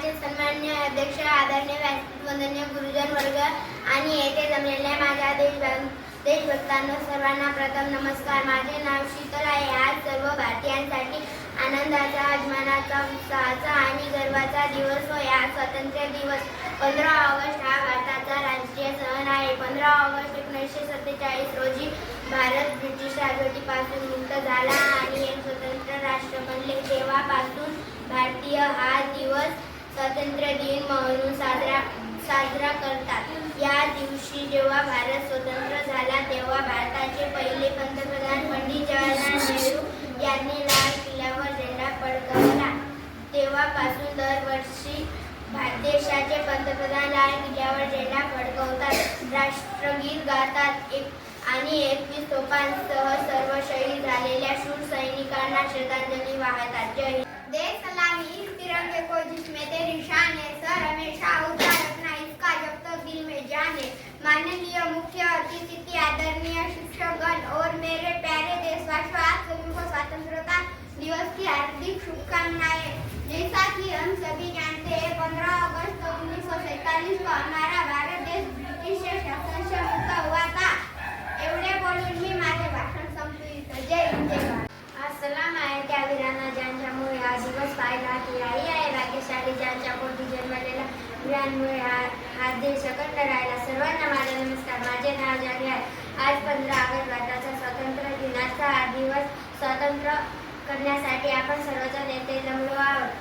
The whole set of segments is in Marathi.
माझे सन्मान्य अध्यक्ष आदरणीय व्यासपीठ वंदनीय गुरुजन वर्ग आणि येथे जमलेल्या माझ्या देश देशभक्तांना सर्वांना प्रथम नमस्कार. माझे नाव शीतल आहे. आज सर्व भारतीयांसाठी आनंदाचा अभिमानाचा उत्साहाचा आणि गर्वाचा दिवस होय. आज स्वातंत्र्य दिवस. पंधरा ऑगस्ट हा भारताचा राष्ट्रीय सण आहे. पंधरा ऑगस्ट एकोणीसशे सत्तेचाळीस रोजी भारत ब्रिटिश राजवटीपासून मुक्त झाला आणि एक स्वतंत्र राष्ट्र बनले. तेव्हापासून भारतीय हा दिवस स्वातंत्र्य दिन म्हणून साजरा साजरा करतात. या दिवशी जेव्हा भारत स्वतंत्र झाला तेव्हा भारताचे पहिले पंतप्रधान पंडित जवाहरलाल नेहरू यांनी लाल किल्ल्यावर झेंडा फडकवला. तेव्हापासून दरवर्षी देशाचे पंतप्रधान लाल किल्ल्यावर झेंडा फडकवतात. राष्ट्रगीत गातात एक आणि एकवीस तोफांसह सर्व शहीद झालेल्या शूर सैनिकांना श्रद्धांजली वाहतात. जय हिंद देश सलामी इस तिरंगे को जिसमें तेरी शान है सर हमेशा ऊंचा रखना इसका जब तक दिल में जान है माननीय मुख्य अतिथि आदरणीय शिक्षकगण और मेरे प्यारे देशवासियों आप सभी को स्वतंत्रता दिवस की हार्दिक शुभकामनाएं जैसा कि हम सभी जानते हैं। पंद्रह अगस्त उन्नीस सौ सैतालीस को हमारा भारत देश ब्रिटिश शासन से मुक्त हुआ था। एवढे बोलून मी माझे भाषण संपवित जय हिंद जय भारत. आज सलाम आहे त्या वीरांना ज्यांच्यामुळे हा दिवस पाहिला की आई आहे. जन्मलेल्या हा हा देश अखंड राहिला. सर्वांना माझा नमस्कार. माझे नाव जागे आहे. आज पंधरा ऑगस्ट भारताचा स्वातंत्र्य दिनाचा हा दिवस स्वातंत्र्य करण्यासाठी आपण सर्वजण येथे जमलो आहोत.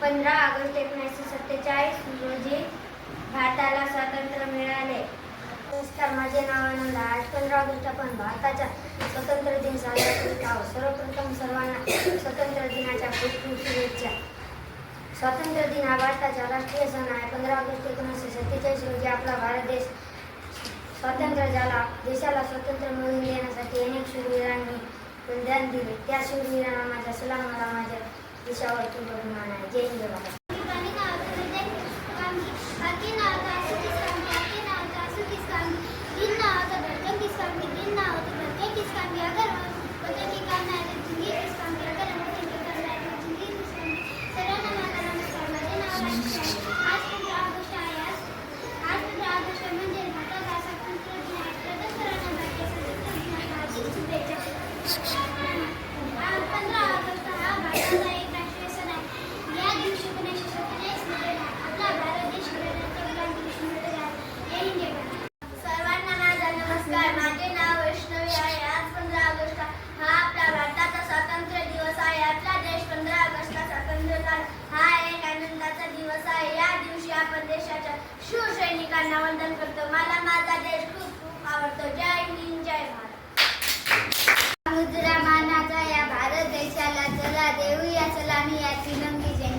पंधरा ऑगस्ट एकोणीसशे सत्तेचाळीस रोजी भारताला स्वातंत्र्य मिळाले. नमस्कार माझे नाव आनंद आज पंधरा ऑगस्ट आपण भारताच्या स्वतंत्र दिन साजरा करीत आहोत सर्वप्रथम सर्वांना स्वतंत्र दिनाच्या खूप खूप शुभेच्छा स्वातंत्र्य दिन हा भारताचा राष्ट्रीय सण आहे. पंधरा ऑगस्ट एकोणीसशे सत्तेचाळीस रोजी आपला भारत देश स्वातंत्र्य झाला. देशाला स्वातंत्र्य मिळवून देण्यासाठी अनेक शूरवीरांनी बलिदान दिले. त्या शूरवीरांना माझ्या सलाम मला माझ्या देशावर तुम्ही अभिमान आहे. जय हिंद जय भारत पंधरा ऑगस्ट हा भारताचा एक राष्ट्रीय सण आहे या दिवशी एकोणीसशे सत्तेचाळीसमध्ये आपला भारत देश स्वतंत्र गुलाम दिवस मिळाला जय हिंद जय भारत सर्वांना माझा नमस्कार माझे नाव वैष्णवी आहे आज पंधरा ऑगस्ट हा आपला भारताचा स्वातंत्र्य दिवस आहे आपला देश पंधरा ऑगस्टला स्वातंत्र्य झाला हा एक आनंदाचा दिवस आहे या दिवशी आपण देशाच्या शूर शिवसैनिकांना वंदन करतो. मला माझा देश खूप खूप आवडतो. जय हिंद जय भारत. देऊया. सलामी या तिरंगी जय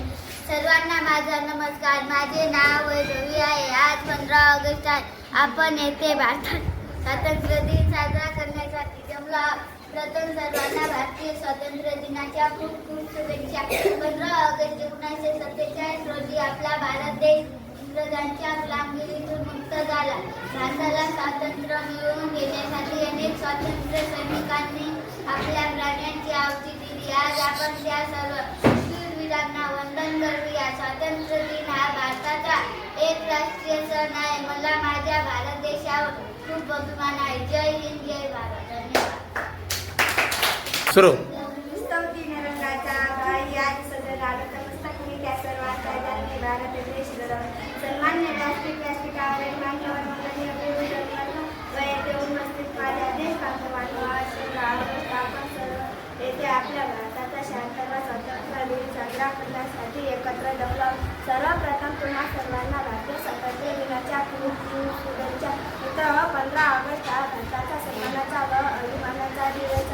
सर्वांना माझा नमस्कार. माझे नाव वैभवी आहे. आज पंधरा ऑगस्ट आहे. आपण येथे भारतात. स्वातंत्र्य दिन साजरा करण्यासाठी जमला प्रथम सर्वांना भारतीय स्वातंत्र्य दिनाच्या खूप खूप शुभेच्छा. पंधरा ऑगस्ट एकोणीसशे सत्तेचाळीस रोजी आपला भारत देश इंग्रजांच्या गुलामगिरीतून मुक्त झाला. भारताला स्वातंत्र्य मिळवून घेण्यासाठी अनेक स्वातंत्र्य सैनिकांनी आपल्या प्राण्यांची आवती दिली. आज आपण त्या सर्व शूरवीरांना वंदन करूया. स्वातंत्र्य दिन हा भारताचा एक राष्ट्रीय सण आहे. मला माझ्या भारत देशावर खूप अभिमान आहे. जय हिंद जय भारत. धन्यवाद. सुरू. एकत्र जमलो सर्वप्रथम तुम्हा सर्वांना राष्ट्रीय स्वातंत्र्य दिनाच्या शुभेच्छा. पंधरा ऑगस्ट हा भारताचा सन्मानाचा व अभिमानाचा दिवस.